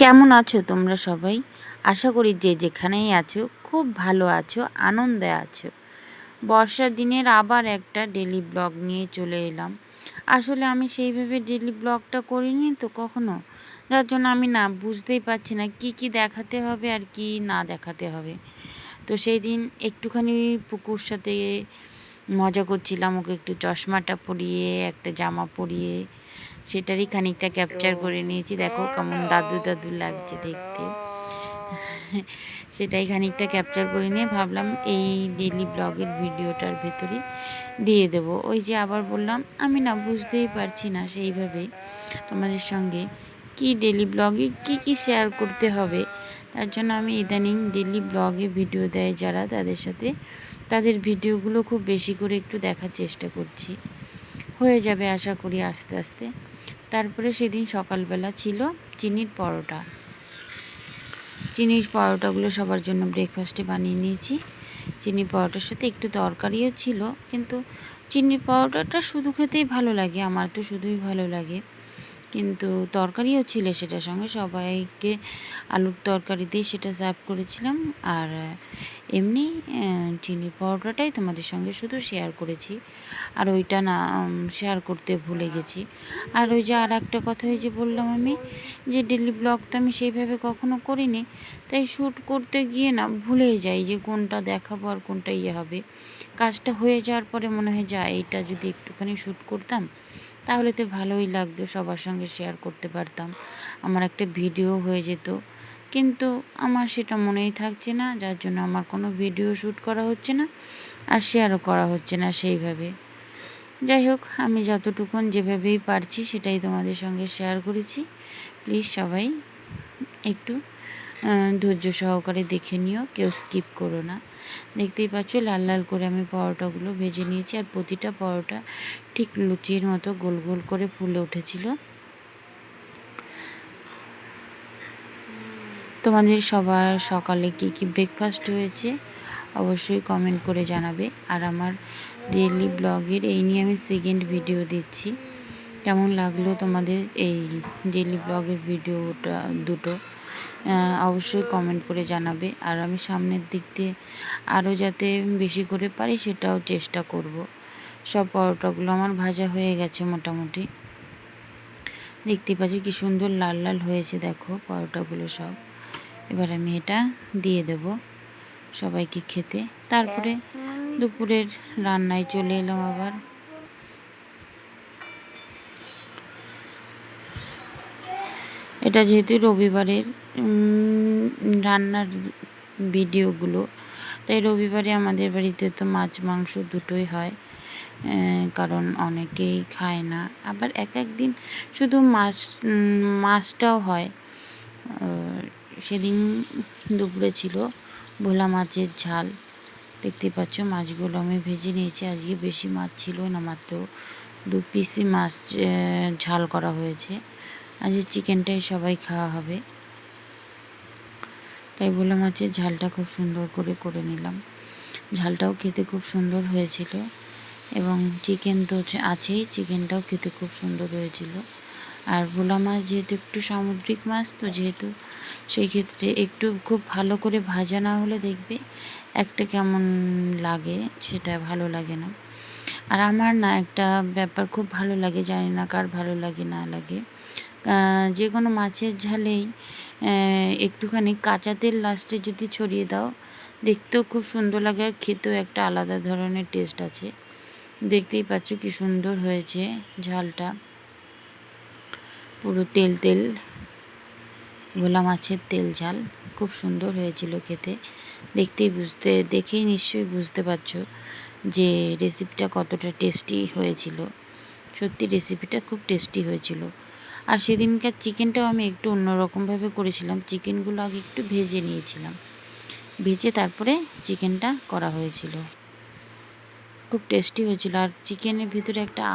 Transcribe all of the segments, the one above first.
কেমন আছো তোমরা সবাই? আশা করি যে যেখানেই আছো, খুব ভালো আছো, আনন্দে আছো। বর্ষার দিনের আবার একটা ডেলি ব্লগ নিয়ে চলে এলাম। আসলে আমি সেইভাবে ডেলি ব্লগটা করিনি তো কখনো। যার জন্য আমি না বুঝতেই পারছি না কি কি দেখাতে হবে আর কি না দেখাতে হবে। তো সেই দিন একটুখানি পুকুর সাথে মজা করছিলাম, ওকে একটু চশমাটা পরিয়ে, একটা জামা পরিয়ে সেটারই খানিকটা ক্যাপচার করে নিয়েছি। দেখো কেমন দাদু দাদু লাগছে দেখতে। সেটাই খানিকটা ক্যাপচার করে নিয়ে ভাবলাম এই ডেলি ব্লগের ভিডিওটার ভেতরে দিয়ে দেব। ওই যে আবার বললাম আমি না বুঝতেই পারছি না সেইভাবে তোমাদের সঙ্গে কি ডেলি ব্লগে কি কি শেয়ার করতে হবে। তার জন্য আমি ইদানিং ডেলি ব্লগে ভিডিও দেয় যারা তাদের সাথে তাদের ভিডিওগুলো খুব বেশি করে একটু দেখার চেষ্টা করছি। হয়ে যাবে আশা করি আস্তে আস্তে। তারপরে সেদিন সকালবেলা ছিল চিনির পরোটা। চিনির পরোটাগুলো সবার জন্য ব্রেকফাস্টে বানিয়ে নিয়েছি। চিনির পরোটার সাথে একটু তরকারিও ছিল, কিন্তু চিনির পরোটাটা শুধু খেতেই ভালো লাগে, আমার তো শুধুই ভালো লাগে। কিন্তু তরকারিও ছিল সেটার সঙ্গে। সবাইকে আলুর তরকারি দিয়ে সেটা সার্ভ করেছিলাম। আর এমনি চিনি পরোটাটাই তোমাদের সঙ্গে শুধু শেয়ার করেছি। আর ওইটা না শেয়ার করতে ভুলে গেছি। আর ওই যে আর একটা কথা ওই যে বললাম আমি, যে ডেলি ব্লগ তো আমি সেইভাবে কখনো করিনি। তাই শ্যুট করতে গিয়ে না ভুলেই যাই যে কোনটা দেখাবো আর কোনটা ইয়ে হবে। কাজটা হয়ে যাওয়ার পরে মনে হয় যা এইটা যদি একটুখানি শ্যুট করতাম তাহলে তো ভালোই লাগতো সবার সঙ্গে শেয়ার করতে পারতাম। আমার একটা ভিডিও হয়ে যেত। কিন্তু আমার সেটা মনেই থাকছে না, যার জন্য আমার কোনো ভিডিও শ্যুট করা হচ্ছে না আর শেয়ারও করা হচ্ছে না সেইভাবে। যাই হোক, আমি যতটুকুন যেভাবেই পারছি সেটাই তোমাদের সঙ্গে শেয়ার করেছি। প্লিজ সবাই একটু ধৈর্য সহকারে দেখে নিও, কেউ স্কিপ করো না। দেখতেই পাচ্ছ লাল লাল করে আমি পরোটাগুলো ভেজে নিয়েছি আর প্রতিটা পরোটা ঠিক লুচির মতো গোল গোল করে ফুলে উঠেছিল। তোমাদের সবার সকালে কি কি ব্রেকফাস্ট হয়েছে অবশ্যই কমেন্ট করে জানাবে। আর আমার ডেলি ব্লগের এই নিয়ে আমি সেকেন্ড ভিডিও দিচ্ছি। কেমন লাগল তোমাদের এই ডেলি ব্লগের ভিডিওটা দুটো? অবশ্যই কমেন্ট করে জানাবে। আর আমি সামনের দিক দিয়ে আরও যাতে বেশি করে পারি সেটাও চেষ্টা করব। সব পরোটাগুলো আমার ভাজা হয়ে গেছে মোটামুটি। দেখতে পাচ্ছি কি সুন্দর লাল লাল হয়েছে, দেখো পরোটাগুলো সব। এবার আমি এটা দিয়ে দেব সবাইকে খেতে। তারপরে দুপুরের রান্নায় চলে এলাম আবার। এটা যেহেতু রবিবারের রান্নার ভিডিওগুলো। তাই রবিবারে আমাদের বাড়িতে তো মাছ, মাংস দুটোই হয় কারণ অনেকেই খায় না। আবার এক এক দিন শুধু মাছ মাছটাও হয়। সেদিন দুপুরে ছিল ভোলা মাছের ঝাল। দেখতে পাচ্ছ মাছগুলো আমি ভেজে নিয়েছি। আজকে বেশি মাছ ছিল না, মাত্র দু পিসি মাছ ঝাল করা হয়েছে। আজকে চিকেনটাই সবাই খাওয়া হবে। তাই ভোলা মাছের ঝালটা খুব সুন্দর করে করে নিলাম। ঝালটাও খেতে খুব সুন্দর হয়েছিল এবং চিকেন তো আছেই চিকেনটাও খেতে খুব সুন্দর হয়েছিল। আর ভোলা মাছ যেহেতু একটু সামুদ্রিক মাছ, তো যেহেতু সেই ক্ষেত্রে একটু খুব ভালো করে ভাজা না হলে দেখবে একটা কেমন লাগে, সেটা ভালো লাগে না। আর আমার না একটা ব্যাপার খুব ভালো লাগে, জানি না কার ভালো লাগে, না লাগে। যে কোনো মাছের ঝালেই একটুখানি কাঁচা তেল লাস্টে যদি ছড়িয়ে দাও, দেখতেও খুব সুন্দর লাগে আর খেতেও একটা আলাদা ধরনের টেস্ট আছে। দেখতেই পাচ্ছ কি সুন্দর হয়েছে ঝালটা। পুরো তেল তেল ভোলা মাছের তেল ঝাল, খুব সুন্দর হয়েছিল খেতে। দেখতেই বুঝতে, দেখেই নিশ্চয়ই বুঝতে পারছ যে রেসিপিটা কতটা টেস্টি হয়েছিল। সত্যি রেসিপিটা খুব টেস্টি হয়েছিল। আর সেদিনকার চিকেনটাও আমি একটু অন্যরকমভাবে করেছিলাম। চিকেনগুলো আগে একটু ভেজে নিয়েছিলাম। ভেজে তারপরে চিকেনটা করা হয়েছিল। খুব টেস্টি হয়েছিল। আর চিকেনের ভিতরে একটা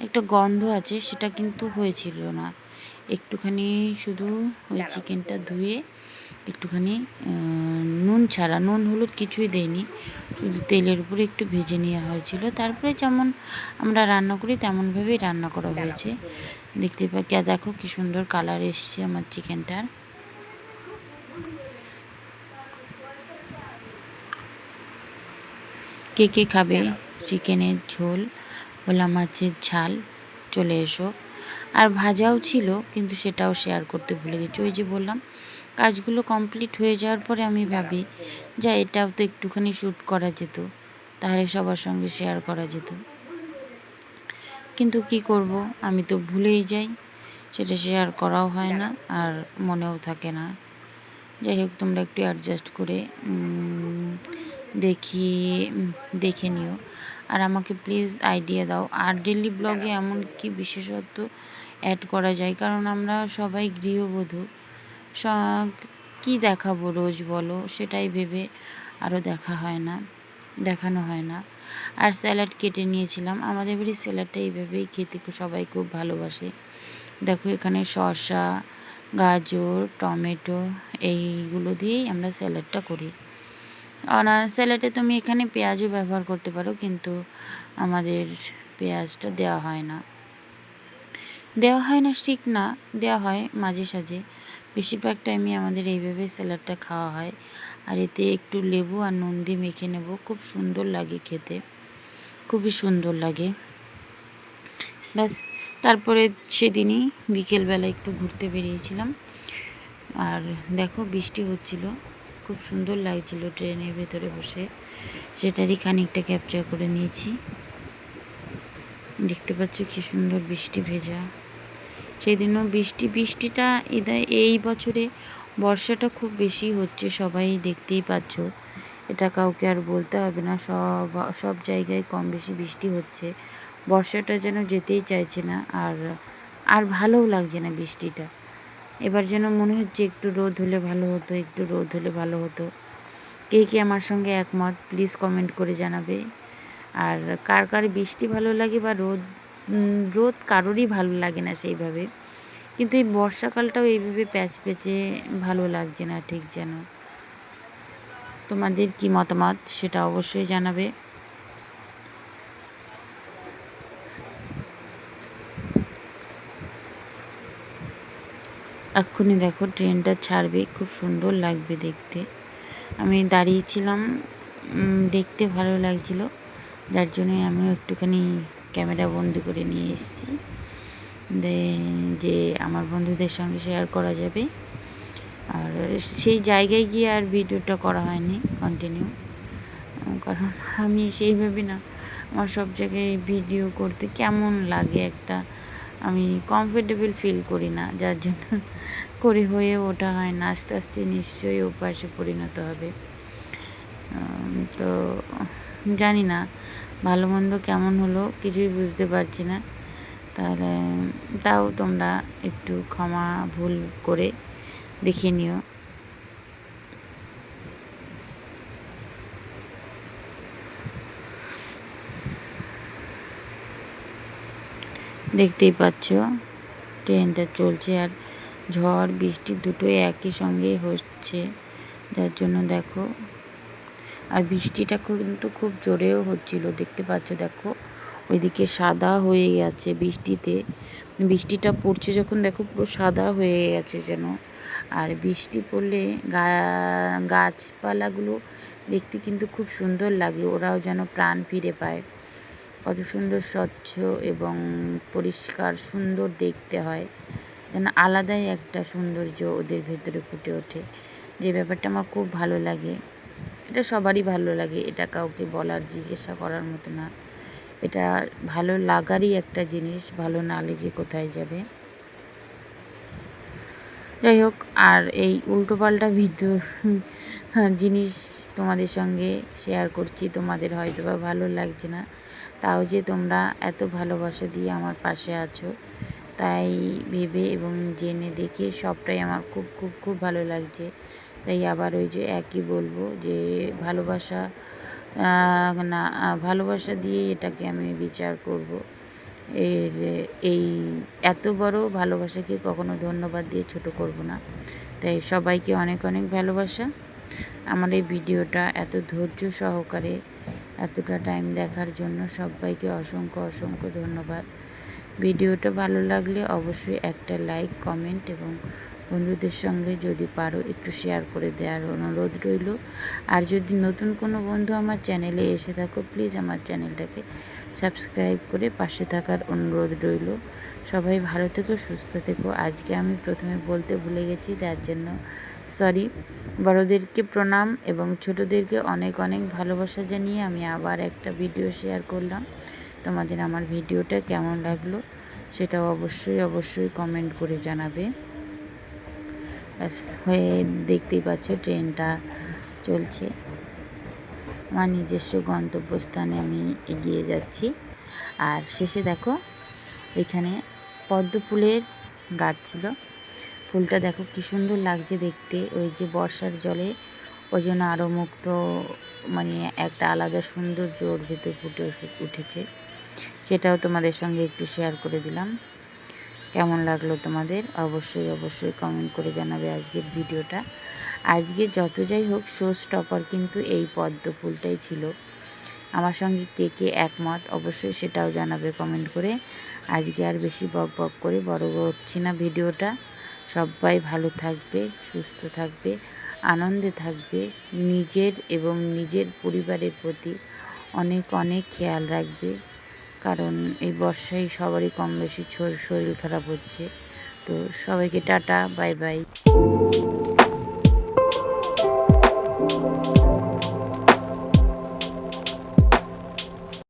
একটা গন্ধ আছে, সেটা কিন্তু হয়েছিল না। একটুখানি শুধু ওই চিকেনটা ধুয়ে, একটুখানি নুন ছাড়া, নুন হলুদ কিছুই দেয়নি শুধু তেলের উপরে একটু ভেজে নেওয়া হয়েছিল। তারপরে যেমন আমরা রান্না করি, তেমনভাবেই রান্না করা হয়েছে। দেখতে কে দেখো কি সুন্দর কালার এসছে আমার চিকেনটার কে কে খাবে চিকেনের ঝোল? ভোলা মাছের ঝাল চলে এসো। আর ভাজাও ছিল কিন্তু সেটাও শেয়ার করতে ভুলে গেছি। ওই যে বললাম কাজগুলো কমপ্লিট হয়ে যাওয়ার পরে আমি ভাবি যা এটাও তো একটুখানি শ্যুট করা যেত তাহলে সবার সঙ্গে শেয়ার করা যেত। কিন্তু কি করব? আমি তো ভুলেই যাই। সেটা শেয়ার করাও হয় না, আর মনেও থাকে না। যাই হোক, তোমরা একটু অ্যাডজাস্ট করে দেখি, দেখে নিও। আর আমাকে প্লিজ আইডিয়া দাও। আর ডেলি ব্লগে এমন কি বিশেষত্ব অ্যাড করা যায়? কারণ আমরা সবাই গৃহবধূ। কি দেখাবো রোজ বলো? সেটাই ভেবে আরও দেখা হয় না। দেখানো হয় না। আর স্যালাড কেটে নিয়েছিলাম। আমাদের বাড়ির স্যালাডটা এইভাবেই খেতে সবাই খুব ভালোবাসে। দেখো, এখানে শসা, গাজর, টমেটো এইগুলো দিয়েই আমরা স্যালাডটা করি। আর স্যালাডে তুমি এখানে পেঁয়াজও ব্যবহার করতে পারো, কিন্তু আমাদের পেঁয়াজটা দেওয়া হয় না। দেওয়া হয় না, ঠিক না, দেওয়া হয় মাঝে সাঝে। বেশিরভাগ টাইমে আমাদের এইভাবে স্যালাডটা খাওয়া হয়। আর এতে একটু লেবু আর নুন দিয়ে মেখে নেব। খুব সুন্দর লাগে খেতে। খুবই সুন্দর লাগে। ব্যাস, তারপরে সেদিনই বিকেলবেলা একটু ঘুরতে বেরিয়েছিলাম। আর দেখো, বৃষ্টি হচ্ছিল। খুব সুন্দর লাগছিল ট্রেনের ভেতরে বসে। সেটারই খানিকটা ক্যাপচার করে নিয়েছি। দেখতে পাচ্ছ কি সুন্দর বৃষ্টি ভেজা। সেই দিনও বৃষ্টি, বৃষ্টিটা এদা, এই বছরে বর্ষাটা খুব বেশি হচ্ছে, সবাই দেখতেই পাচ্ছ। এটা কাউকে আর বলতে হবে না, সব সব জায়গায় কম বেশি বৃষ্টি হচ্ছে। বর্ষাটা যেন যেতেই চাইছে না, আর আর ভালোও লাগছে না বৃষ্টিটা। এবার যেন মনে হচ্ছে একটু রোদ হলে ভালো হতো, একটু রোদ হলে ভালো হতো। কে কে আমার সঙ্গে একমত প্লিজ কমেন্ট করে জানাবে। আর কার কার বৃষ্টি ভালো লাগে বা রোদ রোদ কারোরই ভালো লাগে না সেইভাবে। কিন্তু এই বর্ষাকালটাও এইভাবে প্যাচ প্যাচে ভালো লাগছে না ঠিক যেন। তোমাদের কি মতামত সেটা অবশ্যই জানাবে। এক্ষুনি দেখো ট্রেনটা ছাড়বে, খুব সুন্দর লাগবে দেখতে। আমি দাঁড়িয়েছিলাম দেখতে ভালো লাগছিল, যার জন্যই আমিও একটুখানি ক্যামেরা বন্দি করে নিয়ে এসেছি। যে আমার বন্ধুদের সঙ্গে শেয়ার করা যাবে। আর সেই জায়গায় গিয়ে আর ভিডিওটা করা হয়নি কন্টিনিউ কারণ আমি সেইভাবে না, আমার সব জায়গায় ভিডিও করতে কেমন লাগে একটা, আমি কমফোর্টেবল ফিল করি না। যার জন্য করে হয়ে ওঠা হয় না, আস্তে আস্তে নিশ্চয়ই অভ্যাসে পরিণত হবে। তো জানি না, ভালো মন্দ কেমন হলো কিছুই বুঝতে পারছি না। তাহলে তাও তোমরা একটু ক্ষমা ভুল করে দেখে নিও। দেখতেই পাচ্ছ, ট্রেনটা চলছে আর ঝড়, বৃষ্টি দুটোই একই সঙ্গে হচ্ছে। যার জন্য দেখো, আর বৃষ্টিটা কিন্তু খুব জোরেও হচ্ছিল, দেখতে পাচ্ছ, দেখো। ওইদিকে সাদা হয়ে গেছে বৃষ্টিতে। বৃষ্টিটা পড়ছে যখন দেখো পুরো সাদা হয়ে গেছে যেন। আর বৃষ্টি পড়লে গা, গাছপালাগুলো দেখতে কিন্তু খুব সুন্দর লাগে, ওরাও যেন প্রাণ ফিরে পায়। কত সুন্দর স্বচ্ছ এবং পরিষ্কার সুন্দর দেখতে হয়। যেন আলাদাই একটা সৌন্দর্য ওদের ভেতরে ফুটে ওঠে। যে ব্যাপারটা আমার খুব ভালো লাগে। এটা সবারই ভালো লাগে, এটা কাউকে বলার, জিজ্ঞাসা করার মতো না। এটা ভালো লাগারই একটা জিনিস, ভালো না লেগে কোথায় যাবে? যাই হোক, আর এই উল্টোপাল্টা ভিডিও জিনিস তোমাদের সঙ্গে শেয়ার করছি। তোমাদের হয়তো বা ভালো লাগছে না, তাও যে তোমরা এত ভালোবাসা দিয়ে আমার পাশে আছো, তাই ভেবে এবং জেনে দেখে সবটাই আমার খুব খুব খুব ভালো লাগছে। তাই আবার ওই যে একই বলব যে ভালোবাসা না ভালোবাসা দিয়ে এটাকে আমি বিচার করব। এর, এই এত বড় ভালোবাসাকে কখনো ধন্যবাদ দিয়ে ছোট করব না। তাই সবাইকে অনেক অনেক ভালোবাসা। আমার এই ভিডিওটা এত ধৈর্য সহকারে, এতটা টাইম দেখার জন্য সবাইকে অসংখ্য অসংখ্য ধন্যবাদ। ভিডিওটা ভালো লাগলে অবশ্যই একটা লাইক কমেন্ট এবং বন্ধুদের সঙ্গে যদি পারো একটু শেয়ার করে দেওয়ার অনুরোধ রইল। আর যদি নতুন কোনো বন্ধু আমার চ্যানেলে এসে থাকো প্লিজ আমার চ্যানেলটাকে সাবস্ক্রাইব করে পাশে থাকার অনুরোধ রইল। সবাই ভালো থেকো, সুস্থ থেকো। আজকে আমি প্রথমে বলতে ভুলে গেছি, তার জন্য সরি বড়োদেরকে প্রণাম এবং ছোটোদেরকে অনেক অনেক ভালোবাসা জানিয়ে আমি আবার একটা ভিডিও শেয়ার করলাম। তোমাদের আমার ভিডিওটা কেমন লাগল, সেটাও অবশ্যই অবশ্যই কমেন্ট করে জানাবে। হয়ে দেখতেই পাচ্ছ ট্রেনটা চলছে। আমার নিজস্ব গন্তব্যস্থানে আমি এগিয়ে যাচ্ছি। আর শেষে দেখো, এখানে পদ্ম ফুলের গাছ ছিল। ফুলটা দেখো কী সুন্দর লাগছে দেখতে। ওই যে বর্ষার জলে ওই জন্য আরও মুক্ত মানে একটা আলাদা সৌন্দর্য ওর ভেতর ফুটে উঠেছে। সেটাও তোমাদের সঙ্গে একটু শেয়ার করে দিলাম। কেমন লাগল তোমাদের? অবশ্যই অবশ্যই কমেন্ট করে জানাবে আজকের ভিডিওটা। আজকে যত যাই হোক শো স্টপার কিন্তু এই পদ্ম ফুলটাই ছিল। আমার সঙ্গে কে কে একমত, অবশ্যই সেটাও জানাবে কমেন্ট করে। আজকে আর বেশি বক বক করে বড় করছি না ভিডিওটা। সবাই ভালো থাকবে, সুস্থ থাকবে, আনন্দে থাকবে, নিজের এবং নিজের পরিবারের প্রতি অনেক অনেক খেয়াল রাখবে। কারণ এই বর্ষায় সবারই কম বেশি শরীর খারাপ হচ্ছে। তো সবাইকে টাটা বাই বাই।